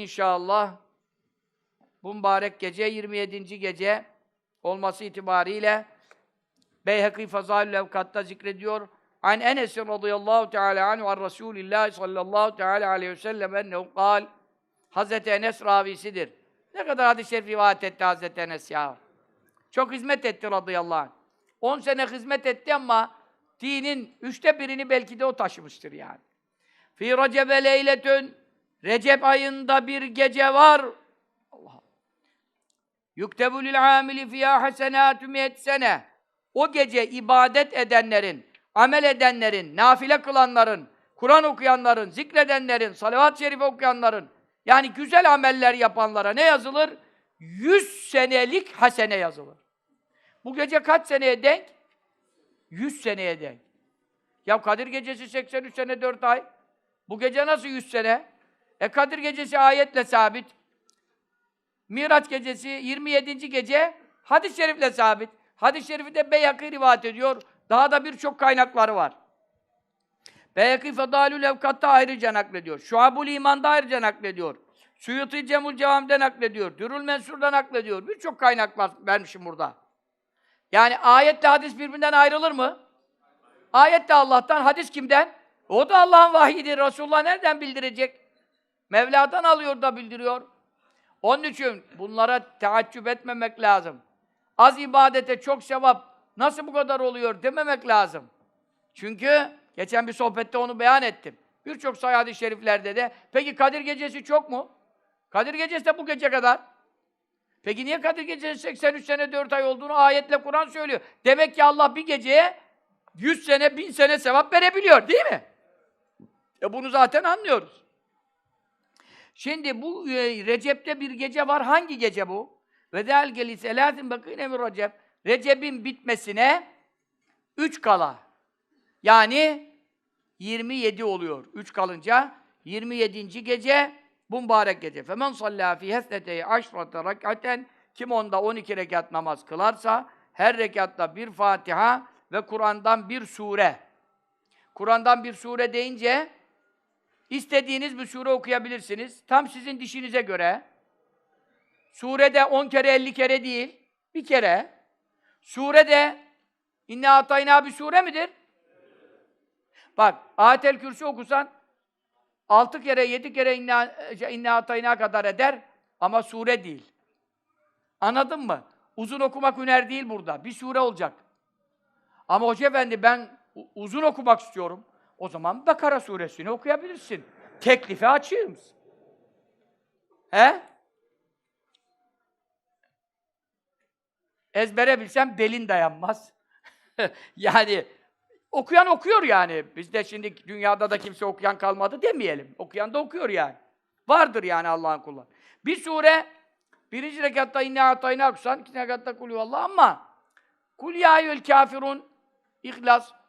İnşallah bu mübarek gece 27. gece olması itibariyle Beyhekî Fazâil Levkat'ta zikrediyor. An Enes radıyallahu teâlâ anhu ve Resulillah sallallahu teâlâ aleyhi ve sellem ennehu kal Hazreti Enes ravisidir. Ne kadar hadis-i şerif rivayet etti Hazreti Enes ya. Çok hizmet etti radıyallahu anh. 10 sene hizmet etti ama dinin üçte birini belki de o taşımıştır yani. Fi recebe leyletün Recep ayında bir gece var. Allah. Yuktebu lil amili fiyâ hasenâtü sene. O gece ibadet edenlerin, amel edenlerin, nafile kılanların, Kur'an okuyanların, zikredenlerin, salavat-ı şerif okuyanların, yani güzel ameller yapanlara ne yazılır? 100 senelik hasene yazılır. Bu gece kaç seneye denk? 100 seneye denk. Ya Kadir Gecesi 83 sene 4 ay. Bu gece nasıl 100 sene? E Kadir Gecesi ayetle sabit. Miraç Gecesi 27. gece hadis-i şerifle sabit. Hadis-i şerifi de Beyhakî rivayet ediyor. Daha da birçok kaynakları var. Beyhakî Fedâlül Evkat'ta ayrıca naklediyor. Şuab-ul İman'da ayrıca naklediyor. Suyuti Cemul Cevam'da naklediyor. Dürül Mensur'da naklediyor. Birçok kaynak var, vermişim burada. Yani ayetle hadis birbirinden ayrılır mı? Ayet de Allah'tan, hadis kimden? O da Allah'ın vahyidir. Resulullah nereden bildirecek? Mevla'dan alıyor da bildiriyor. Onun için bunlara teaccüp etmemek lazım. Az ibadete çok sevap nasıl bu kadar oluyor dememek lazım. Çünkü geçen bir sohbette onu beyan ettim. Birçok sayı hadis-i şeriflerde de peki Kadir Gecesi çok mu? Kadir Gecesi de bu gece kadar. Peki niye Kadir Gecesi 83 sene 4 ay olduğunu ayetle Kur'an söylüyor. Demek ki Allah bir geceye 100 sene, 1000 sene sevap verebiliyor değil mi? E bunu zaten anlıyoruz. Şimdi bu e, Recep'te bir gece var. Hangi gece bu? Ve del geli selatin bakîne mi Recep? Recep'in bitmesine 3 kala. Yani 27 oluyor. 3 kalınca 27. gece bu mübarek gece. Femen sallâ fî hesneteyi aşrate rekaten kim onda 12 rekat namaz kılarsa her rekatta bir Fatiha ve Kur'an'dan bir sure. Kur'an'dan bir sure deyince istediğiniz bir sure okuyabilirsiniz. Tam sizin dişinize göre. Surede 10 kere 50 kere değil, bir kere. Surede İnne atayna bir sure midir? Bak, Ayetel Kürsi okusan 6 kere, 7 kere inna, inne atayna kadar eder ama sure değil. Anladın mı? Uzun okumak hüner değil burada. Bir sure olacak. Ama Hoca Efendi ben uzun okumak istiyorum. O zaman Bakara suresini okuyabilirsin. Teklife açığım. He? Ezbere bilsem belin dayanmaz. yani okuyan okuyor yani. Bizde şimdi dünyada da kimse okuyan kalmadı demeyelim. Okuyan da okuyor yani. Vardır yani Allah'ın kulu. Bir sure birinci rekatta inne atayna okusan, ikinci rekatta kulü Allah ama kul ya kafirun İhlas.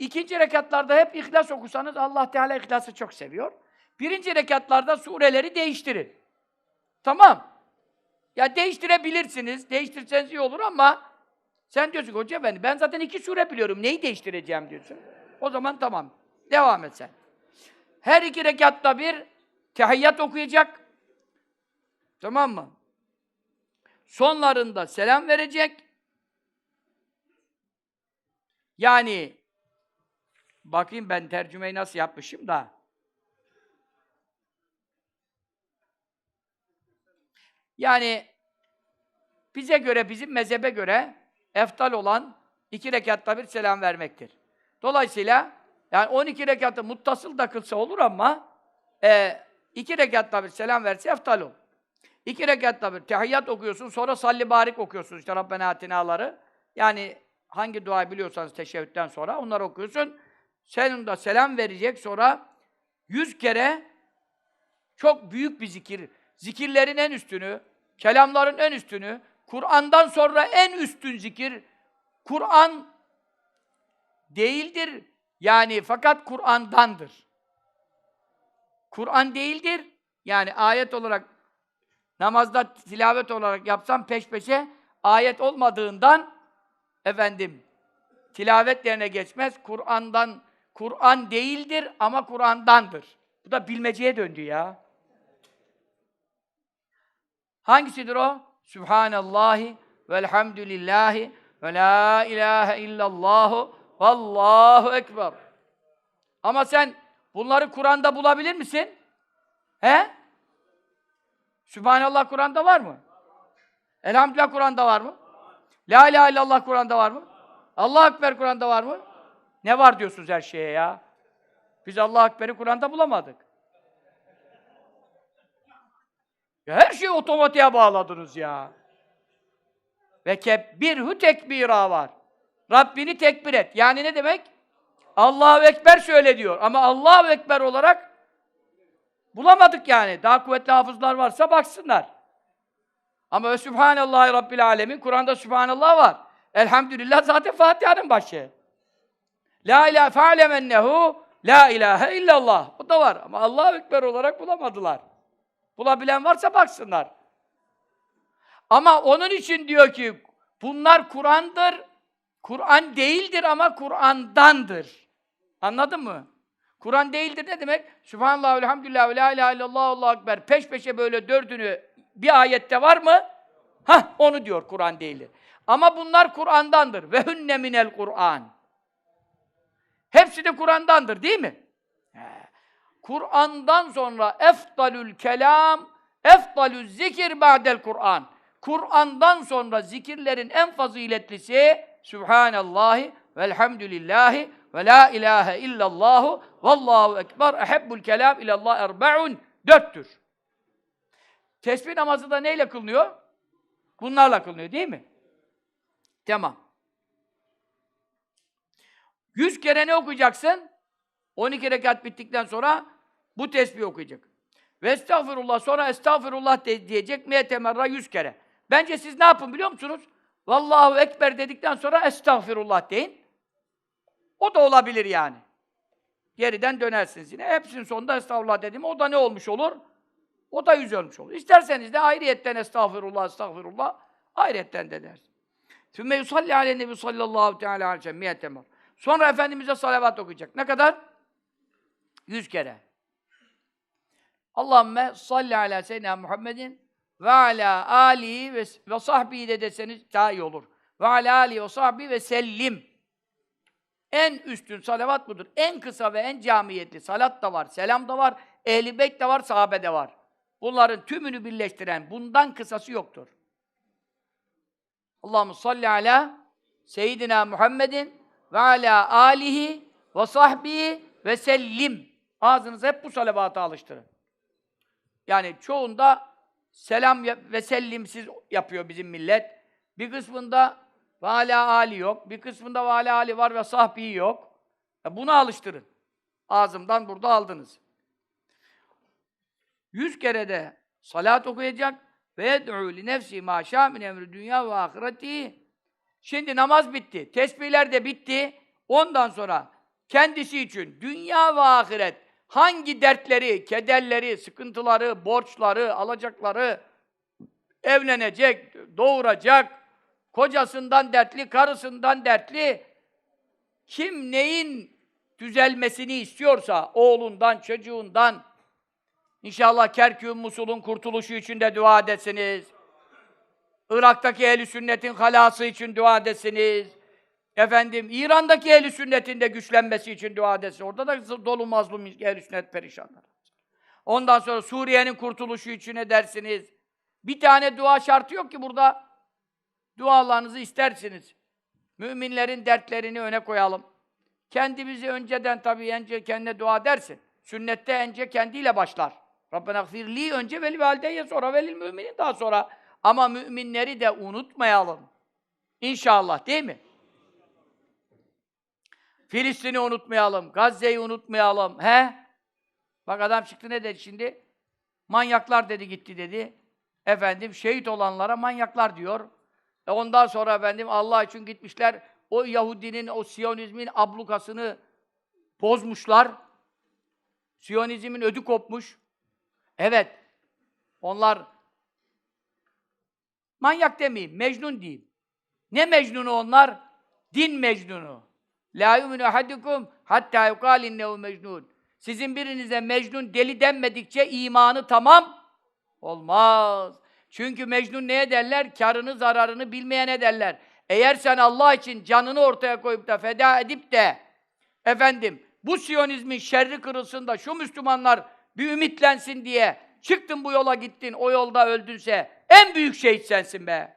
İkinci rekatlarda hep ihlas okusanız Allah Teala ihlası çok seviyor. Birinci rekatlarda sureleri değiştirin. Tamam. Ya değiştirebilirsiniz. Değiştirseniz iyi olur ama sen diyorsun hoca efendi ben zaten iki sure biliyorum. Neyi değiştireceğim diyorsun. O zaman tamam. Devam et sen. Her iki rekatta bir tehiyyat okuyacak. Tamam mı? Sonlarında selam verecek. Yani bakayım ben tercümeyi nasıl yapmışım da. Yani bize göre, bizim mezhebe göre eftal olan iki rekatta bir selam vermektir. Dolayısıyla yani 12 rekatı muttasıl da kılsa olur ama e, iki rekatta bir selam verse eftal olur. İki rekatta bir tehiyyat okuyorsun, sonra salli barik okuyorsun işte Rabbena atinaları. Yani hangi duayı biliyorsanız teşehhütten sonra onları okuyorsun. De selam verecek sonra yüz kere çok büyük bir zikir. Zikirlerin en üstünü, kelamların en üstünü, Kur'an'dan sonra en üstün zikir Kur'an değildir. Yani fakat Kur'an'dandır. Kur'an değildir. Yani ayet olarak namazda tilavet olarak yapsam peş peşe ayet olmadığından efendim tilavet yerine geçmez. Kur'an'dan Kur'an değildir ama Kur'an'dandır. Bu da bilmeceye döndü ya. Hangisidir o? Sübhanallahi velhamdülillahi ve la ilahe illallahu vallahu ekber. Ama sen bunları Kur'an'da bulabilir misin? He? Sübhanallah Kur'an'da var mı? Elhamdülillah Kur'an'da var mı? La ilahe illallah Kur'an'da var mı? Allah Ekber Kur'an'da var mı? Ne var diyorsunuz her şeye ya? Biz Allah Ekber'i Kur'an'da bulamadık. Ya her şeyi otomatiğe bağladınız ya. Ve kebbirhu tekbira var. Rabbini tekbir et. Yani ne demek? Allahu Ekber söyle diyor. Ama Allahu Ekber olarak bulamadık yani. Daha kuvvetli hafızlar varsa baksınlar. Ama ve Sübhanallahi Rabbil Alemin, Kur'an'da Sübhanallah var. Elhamdülillah zaten Fatiha'nın başı. La ilahe fe'alem ennehu la ilahe illallah. O da var ama Allahu Ekber olarak bulamadılar. Bulabilen varsa baksınlar. Ama onun için diyor ki bunlar Kur'an'dır. Kur'an değildir ama Kur'an'dandır. Anladın mı? Kur'an değildir ne demek? Sübhanallah, elhamdülillah, la ilahe illallah, Allahu ekber. Peş peşe böyle dördünü bir ayette var mı? Hah, onu diyor Kur'an değildir. Ama bunlar Kur'an'dandır. Ve hünne minel Kur'an. Hepsi de Kur'an'dandır değil mi? Kur'an'dan sonra efdalül kelam, efdalül zikir ba'del Kur'an. Kur'an'dan sonra zikirlerin en faziletlisi Sübhanallahi velhamdülillahi ve la ilahe illallahu vallahu ekber ehebbul kelam ilallah erbe'un dörttür. Tesbih namazı da neyle kılınıyor? Bunlarla kılınıyor değil mi? Tamam. Yüz kere ne okuyacaksın? 12 rekat bittikten sonra bu tesbih okuyacak. Ve estağfirullah sonra estağfirullah de- diyecek miyetemerra yüz kere. Bence siz ne yapın biliyor musunuz? Vallahu ekber dedikten sonra estağfirullah deyin. O da olabilir yani. Geriden dönersiniz yine. Hepsinin sonunda estağfurullah dedim. O da ne olmuş olur? O da yüz olmuş olur. İsterseniz de ayrıyetten estağfirullah, estağfirullah ayrıyetten de dersin. Sümme yusalli ale nebi sallallahu teala aleyhi ve sellem. Sonra Efendimiz'e salavat okuyacak. Ne kadar? Yüz kere. Allahümme salli ala seyyidina Muhammedin ve ala alihi ve, ve sahbihi de deseniz daha iyi olur. Ve ala alihi ve sahbihi ve sellim. En üstün salavat budur. En kısa ve en camiyetli. Salat da var, selam da var, ehl-i beyt de var, sahabe de var. Bunların tümünü birleştiren, bundan kısası yoktur. Allahu salli ala seyyidina Muhammedin ve ala alihi ve sahbihi ve sellim. Ağzınızı hep bu salavatı alıştırın. Yani çoğunda selam ve sellimsiz yapıyor bizim millet. Bir kısmında ve ala ali yok. Bir kısmında ve ala ali var ve sahbi yok. E bunu alıştırın. Ağzımdan burada aldınız. Yüz kere de salat okuyacak ve yed'u li nefsi ma şâ min emri dünya ve ahireti. Şimdi namaz bitti. Tesbihler de bitti. Ondan sonra kendisi için dünya ve ahiret hangi dertleri, kederleri, sıkıntıları, borçları, alacakları, evlenecek, doğuracak, kocasından dertli, karısından dertli, kim neyin düzelmesini istiyorsa, oğlundan, çocuğundan, inşallah Kerkük Musul'un kurtuluşu için de dua edesiniz. Irak'taki ehl sünnetin halası için dua edesiniz. Efendim, İran'daki ehl sünnetin de güçlenmesi için dua edesiniz. Orada da dolu mazlum ehl sünnet perişanlar. Ondan sonra Suriye'nin kurtuluşu için edersiniz. Bir tane dua şartı yok ki burada. Dualarınızı istersiniz. Müminlerin dertlerini öne koyalım. Kendimizi önceden tabii önce kendine dua dersin. Sünnette önce kendiyle başlar. Rabbena gfirli önce veli valideyye sonra velil müminin daha sonra. Ama müminleri de unutmayalım. İnşallah değil mi? Filistin'i unutmayalım, Gazze'yi unutmayalım. He? Bak adam çıktı ne dedi şimdi? Manyaklar dedi gitti dedi. Efendim şehit olanlara manyaklar diyor. E ondan sonra efendim Allah için gitmişler. O Yahudinin, o Siyonizmin ablukasını bozmuşlar. Siyonizmin ödü kopmuş. Evet. Onlar manyak demeyeyim, mecnun diyeyim. Ne mecnunu onlar? Din mecnunu. La yu'minu ahadukum hatta yuqal innehu mecnun. Sizin birinize mecnun deli denmedikçe imanı tamam olmaz. Çünkü Mecnun neye derler? Karını zararını bilmeyene derler. Eğer sen Allah için canını ortaya koyup da feda edip de efendim bu Siyonizmin şerri kırılsın da şu Müslümanlar bir ümitlensin diye çıktın bu yola gittin, o yolda öldünse en büyük şehit sensin be.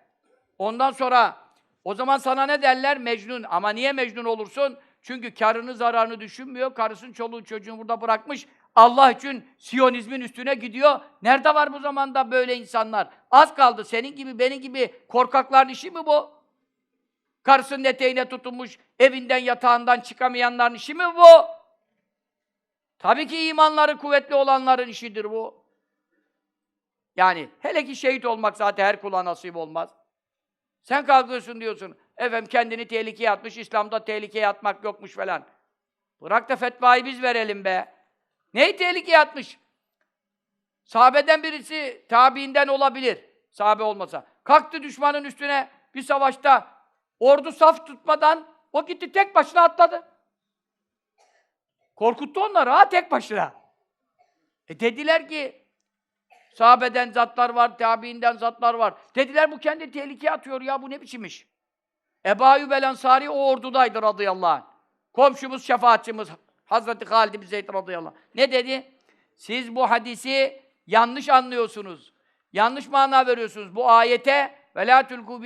Ondan sonra o zaman sana ne derler? Mecnun. Ama niye Mecnun olursun? Çünkü karını zararını düşünmüyor. Karısını, çoluğu, çocuğunu burada bırakmış. Allah için Siyonizmin üstüne gidiyor. Nerede var bu zamanda böyle insanlar? Az kaldı. Senin gibi, benim gibi korkakların işi mi bu? Karısının eteğine tutunmuş, evinden yatağından çıkamayanların işi mi bu? Tabii ki imanları kuvvetli olanların işidir bu. Yani hele ki şehit olmak zaten her kula nasip olmaz. Sen kalkıyorsun diyorsun, efendim kendini tehlikeye atmış, İslam'da tehlikeye atmak yokmuş falan. Bırak da fetvayı biz verelim be. Neyi tehlikeye atmış? Sahabeden birisi tabiinden olabilir. Sahabe olmasa. Kalktı düşmanın üstüne bir savaşta ordu saf tutmadan o gitti tek başına atladı. Korkuttu onları ha tek başına. E dediler ki sahabeden zatlar var, tabiinden zatlar var. Dediler bu kendi tehlikeye atıyor ya bu ne biçim iş? Ebu Ayyub el Ensari o ordudaydı radıyallahu anh. Komşumuz, şefaatçimiz Hazreti Halid bin Zeyd radıyallahu anh. Ne dedi? Siz bu hadisi yanlış anlıyorsunuz. Yanlış mana veriyorsunuz. Bu ayete ve la tulku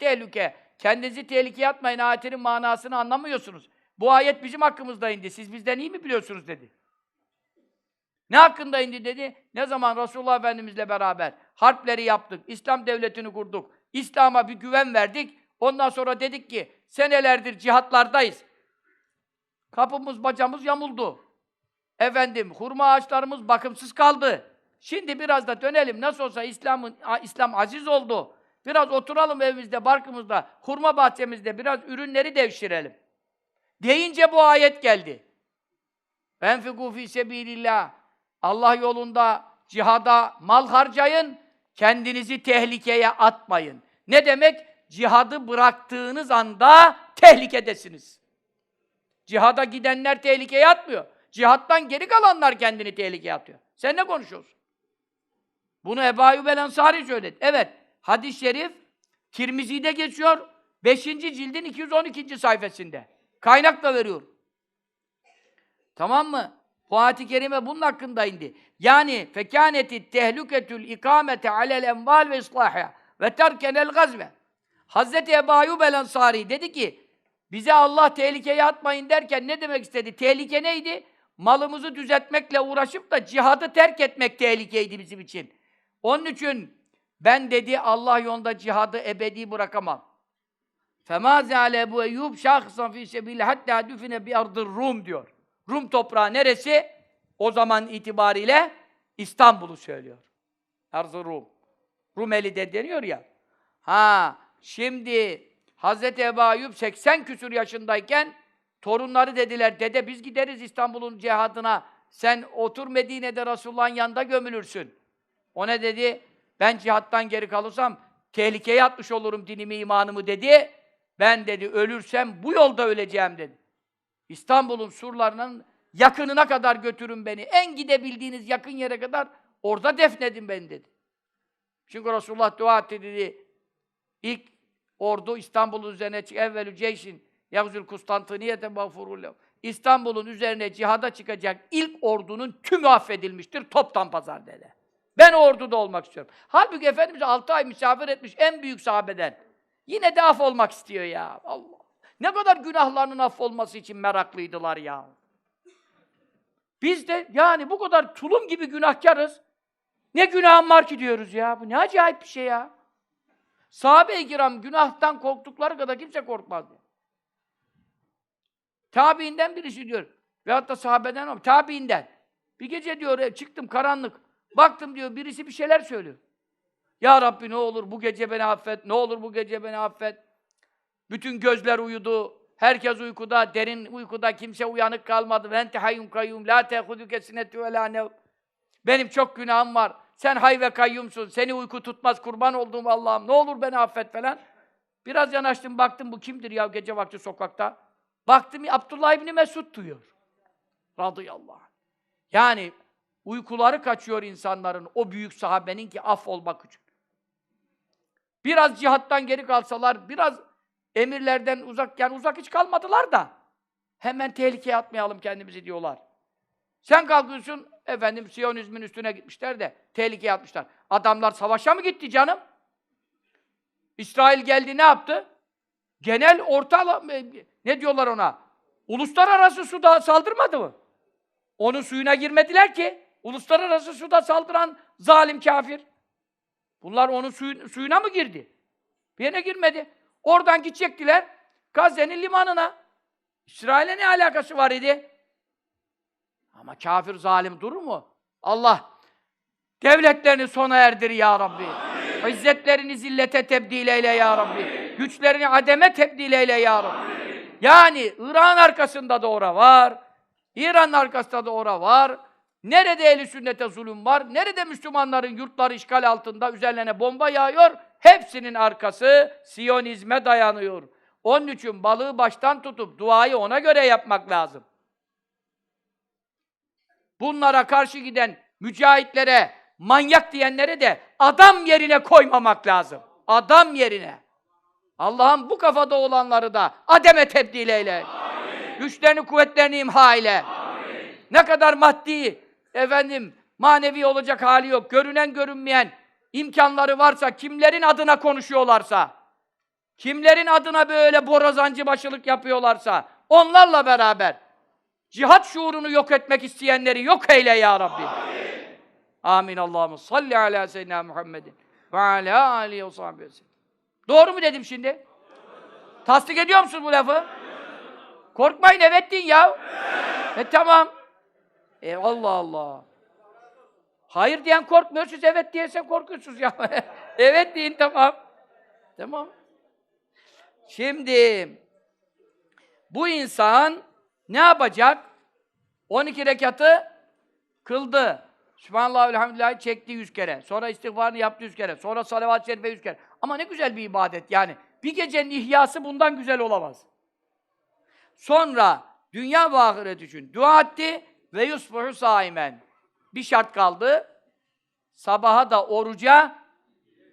tehlike. Kendinizi tehlikeye atmayın ayetinin manasını anlamıyorsunuz. Bu ayet bizim hakkımızda indi. Siz bizden iyi mi biliyorsunuz dedi. Ne hakkında indi dedi? Ne zaman Resulullah Efendimizle beraber harpleri yaptık, İslam devletini kurduk, İslam'a bir güven verdik. Ondan sonra dedik ki senelerdir cihatlardayız. Kapımız bacamız yamuldu. Efendim hurma ağaçlarımız bakımsız kaldı. Şimdi biraz da dönelim. Nasıl olsa İslam'ın İslam aziz oldu. Biraz oturalım evimizde, barkımızda, hurma bahçemizde biraz ürünleri devşirelim. Deyince bu ayet geldi. Enfikû fî sebîlillâh. Allah yolunda cihada mal harcayın, kendinizi tehlikeye atmayın. Ne demek? Cihadı bıraktığınız anda tehlikedesiniz. Cihada gidenler tehlikeye atmıyor. Cihattan geri kalanlar kendini tehlikeye atıyor. Sen ne konuşuyorsun? Bunu Ebu Ayyub el Ensari söyledi. Evet, hadis-i şerif Tirmizi'de geçiyor. 5. cildin 212. sayfasında. Kaynak da veriyor. Tamam mı? Bu ayet-i kerime bunun hakkında indi. Yani fekâneti tehlüketül ikamete alel enval ve islâhâ ve terkenel gazve. Hazreti Ebu Ayyub el Ensari dedi ki bize Allah tehlikeye atmayın derken ne demek istedi? Tehlike neydi? Malımızı düzeltmekle uğraşıp da cihadı terk etmek tehlikeydi bizim için. Onun için ben dedi Allah yolunda cihadı ebedi bırakamam. فَمَا زَالَ Ebu Eyyub şahsan fî sebil hatta düfine bi ardır Rum diyor. Rum toprağı neresi? O zaman itibariyle İstanbul'u söylüyor. Arz-ı Rum. Rumeli de deniyor ya. Ha, şimdi Hazreti Ebu Ayyub 80 küsur yaşındayken torunları dediler, dede biz gideriz İstanbul'un cihadına. Sen otur Medine'de Resulullah'ın yanında gömülürsün. O ne dedi? Ben cihattan geri kalırsam tehlikeye atmış olurum dinimi, imanımı dedi. Ben dedi ölürsem bu yolda öleceğim dedi. İstanbul'un surlarının yakınına kadar götürün beni. En gidebildiğiniz yakın yere kadar orada defnedin beni dedi. Çünkü Resulullah dua etti dedi. İlk ordu İstanbul'un üzerine çık. Evvelü ceyşin yagzül Kustantiniyete mağfurullah. İstanbul'un üzerine cihada çıkacak ilk ordunun tümü affedilmiştir. Toptan pazar dedi. Ben orduda olmak istiyorum. Halbuki Efendimiz 6 ay misafir etmiş en büyük sahabeden. Yine de af olmak istiyor ya. Allah. Ne kadar günahlarının affolması için meraklıydılar ya. Biz de yani bu kadar tulum gibi günahkarız. Ne günahım var ki diyoruz ya. Bu ne acayip bir şey ya. Sahabe-i kiram günahtan korktukları kadar kimse korkmazdı. Tabiinden birisi diyor. Veyahut da sahabeden ama tabiinden. Bir gece diyor e, çıktım karanlık. Baktım diyor birisi bir şeyler söylüyor. Ya Rabbi ne olur bu gece beni affet, ne olur bu gece beni affet. Bütün gözler uyudu, herkes uykuda, derin uykuda, kimse uyanık kalmadı. Vente hayyum kayyum, la tehuduke sinetü. Benim çok günahım var. Sen hay ve kayyumsun, seni uyku tutmaz, kurban olduğum Allah'ım, ne olur beni affet falan. Biraz yanaştım, baktım bu kimdir ya gece vakti sokakta. Baktım Abdullah İbni Mesud duyuyor. Radıyallahu anh. Yani uykuları kaçıyor insanların o büyük sahabenin ki af olmak için. Biraz cihattan geri kalsalar, biraz emirlerden uzak, yani uzak hiç kalmadılar da hemen tehlikeye atmayalım kendimizi diyorlar. Sen kalkıyorsun, efendim Siyonizmin üstüne gitmişler de tehlikeye atmışlar. Adamlar savaşa mı gitti canım? İsrail geldi ne yaptı? Genel orta, ne diyorlar ona? Uluslararası suda saldırmadı mı? Onun suyuna girmediler ki. Uluslararası suda saldıran zalim kafir. Bunlar onun suyu- suyuna mı girdi? Bir yere girmedi. Oradan gidecektiler Gazze'nin limanına. İsrail'e ne alakası var idi? Ama kafir zalim durur mu? Allah devletlerini sona erdir ya Rabbi. İzzetlerini zillete tebdil eyle ya Rabbi. Güçlerini ademe tebdil eyle ya Rabbi. Yani İran arkasında da ora var. İran'ın arkasında da ora var. Nerede ehli sünnete zulüm var? Nerede Müslümanların yurtları işgal altında üzerlerine bomba yağıyor? Hepsinin arkası Siyonizme dayanıyor. Onun için balığı baştan tutup duayı ona göre yapmak lazım. Bunlara karşı giden mücahitlere, manyak diyenlere de adam yerine koymamak lazım. Adam yerine. Allah'ım bu kafada olanları da ademe tebdil eyle. Güçlerini, kuvvetlerini imha eyle. Ne kadar maddi, efendim, manevi olacak hali yok. Görünen görünmeyen imkanları varsa, kimlerin adına konuşuyorlarsa, kimlerin adına böyle borazancı başılık yapıyorlarsa, onlarla beraber cihat şuurunu yok etmek isteyenleri yok eyle ya Rabbi. Amin. Allah'ım salli ala seyyidina Muhammedin ve ala alihi ve sahbihi. Doğru mu dedim şimdi? Tasdik ediyor musun bu lafı? Korkmayın evet deyin ya. E tamam. E Allah Allah. Hayır diyen korkmuyor, siz evet diyesen korkuyorsunuz ya. evet deyin tamam. Tamam. Şimdi bu insan ne yapacak? 12 rekatı kıldı. Sübhanallah elhamdülillah çekti yüz kere. Sonra istiğfarını yaptı yüz kere. Sonra salavat-ı şerife yüz kere. Ama ne güzel bir ibadet yani. Bir gecenin ihyası bundan güzel olamaz. Sonra dünya ve ahiret için dua etti ve yusbuhu saimen. Bir şart kaldı. Sabaha da oruca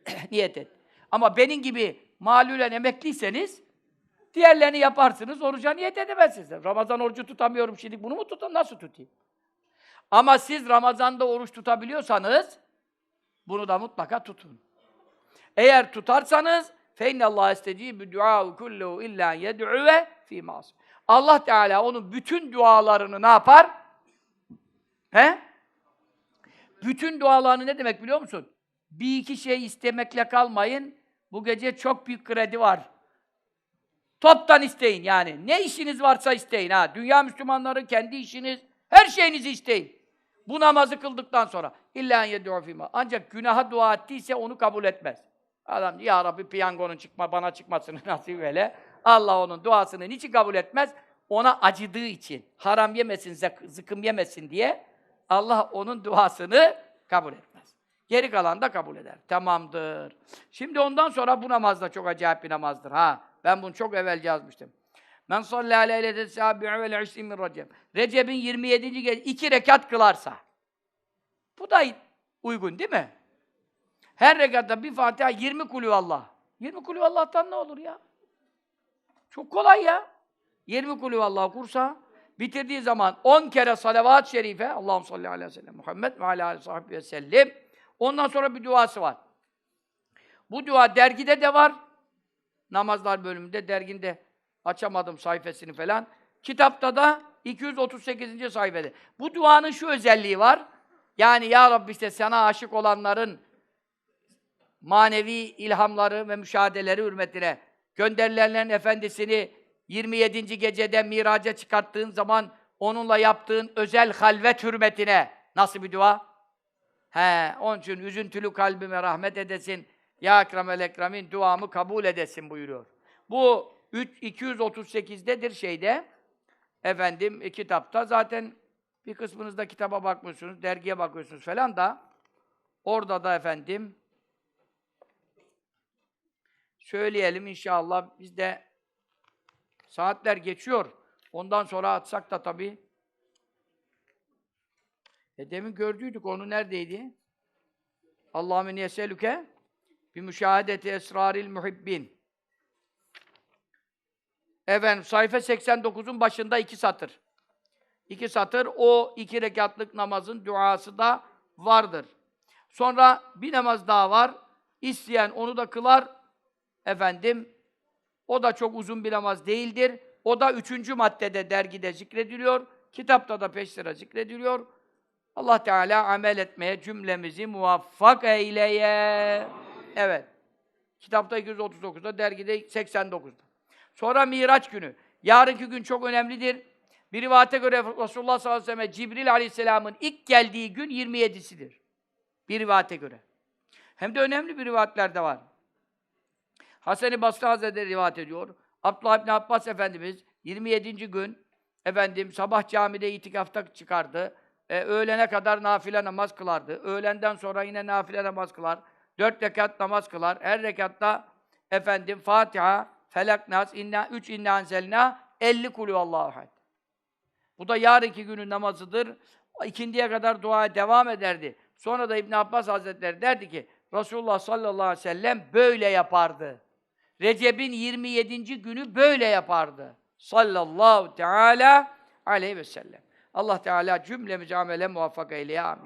niyet et. Ama benim gibi malülen emekliyseniz diğerlerini yaparsınız, oruca niyet edemezsiniz. Ramazan orucu tutamıyorum şimdi, bunu mu tutayım, nasıl tutayım? Ama siz Ramazan'da oruç tutabiliyorsanız bunu da mutlaka tutun. Eğer tutarsanız فَاِنَّ اللّٰهَ اسْتَجِيبُ دُعَاءُ كُلُّهُ اِلَّا يَدْعُوَ ف۪ي مَاسِ Allah Teala onun bütün dualarını ne yapar? He? Bütün dualarını ne demek biliyor musun? Bir iki şey istemekle kalmayın. Bu gece çok büyük kredi var. Toptan isteyin yani. Ne işiniz varsa isteyin ha. Dünya Müslümanları kendi işiniz, her şeyinizi isteyin. Bu namazı kıldıktan sonra. İlla yed'u fîmâ. Ancak günaha dua ettiyse onu kabul etmez. Adam ya Rabbi piyangonun çıkma bana çıkmasını nasip eyle. Allah onun duasını niçin kabul etmez? Ona acıdığı için. Haram yemesin, zık- zıkım yemesin diye Allah onun duasını kabul etmez. Geri kalan da kabul eder. Tamamdır. Şimdi ondan sonra bu namaz da çok acayip bir namazdır. Ha, ben bunu çok evvel yazmıştım. Men sallâ leylete sâbi'u vel işri min Recep. Recep'in 27. gece iki rekat kılarsa. Bu da uygun değil mi? Her rekatta bir Fatiha 20 kulü Allah. 20 kulü Allah'tan ne olur ya? Çok kolay ya. 20 kulü Allah kursa bitirdiği zaman 10 kere salavat-ı şerife Allah'ım salli aleyhi ve sellem Muhammed ve aleyhi ve sellem ondan sonra bir duası var. Bu dua dergide de var. Namazlar bölümünde derginde açamadım sayfasını falan. Kitapta da 238. sayfada. Bu duanın şu özelliği var. Yani ya Rabbi işte sana aşık olanların manevi ilhamları ve müşahedeleri hürmetine gönderilenlerin efendisini 27. gecede miraca çıkarttığın zaman onunla yaptığın özel halvet hürmetine nasıl bir dua? He, onun için üzüntülü kalbime rahmet edesin. Ya ekremel ekremin duamı kabul edesin buyuruyor. Bu üç- 238'dedir şeyde. Efendim e, kitapta zaten bir kısmınızda kitaba bakmıyorsunuz, dergiye bakıyorsunuz falan da orada da efendim söyleyelim inşallah biz de saatler geçiyor. Ondan sonra atsak da tabii. E demin gördüydük onu neredeydi? Allahümme yeselüke Bir müşahedeti esraril muhibbin. Efendim sayfa 89'un başında iki satır. İki satır o iki rekatlık namazın duası da vardır. Sonra bir namaz daha var. İsteyen onu da kılar. Efendim o da çok uzun bir namaz değildir. O da üçüncü maddede dergide zikrediliyor. Kitapta da peş sıra zikrediliyor. Allah Teala amel etmeye cümlemizi muvaffak eyleye. Evet. Kitapta 239'da, dergide 89'da. Sonra Miraç günü. Yarınki gün çok önemlidir. Bir rivayete göre Resulullah sallallahu aleyhi ve sellem Cibril aleyhisselamın ilk geldiği gün 27'sidir. Bir rivayete göre. Hem de önemli bir rivayetler de var. Hasan-ı Basri Hazretleri rivayet ediyor. Abdullah İbni Abbas Efendimiz 27. gün efendim sabah camide itikafta çıkardı. E, öğlene kadar nafile namaz kılardı. Öğlenden sonra yine nafile namaz kılar. Dört rekat namaz kılar. Her rekatta efendim Fatiha, Felak, Nas, inna, üç inna enzelna, 50 kulü Allahu had. Bu da yarınki günün namazıdır. İkindiye kadar duaya devam ederdi. Sonra da İbn Abbas Hazretleri derdi ki Resulullah sallallahu aleyhi ve sellem böyle yapardı. Recep'in 27. günü böyle yapardı. Sallallahu teala aleyhi ve sellem. Allah Teala cümlemizi amele muvaffak eyleye amin.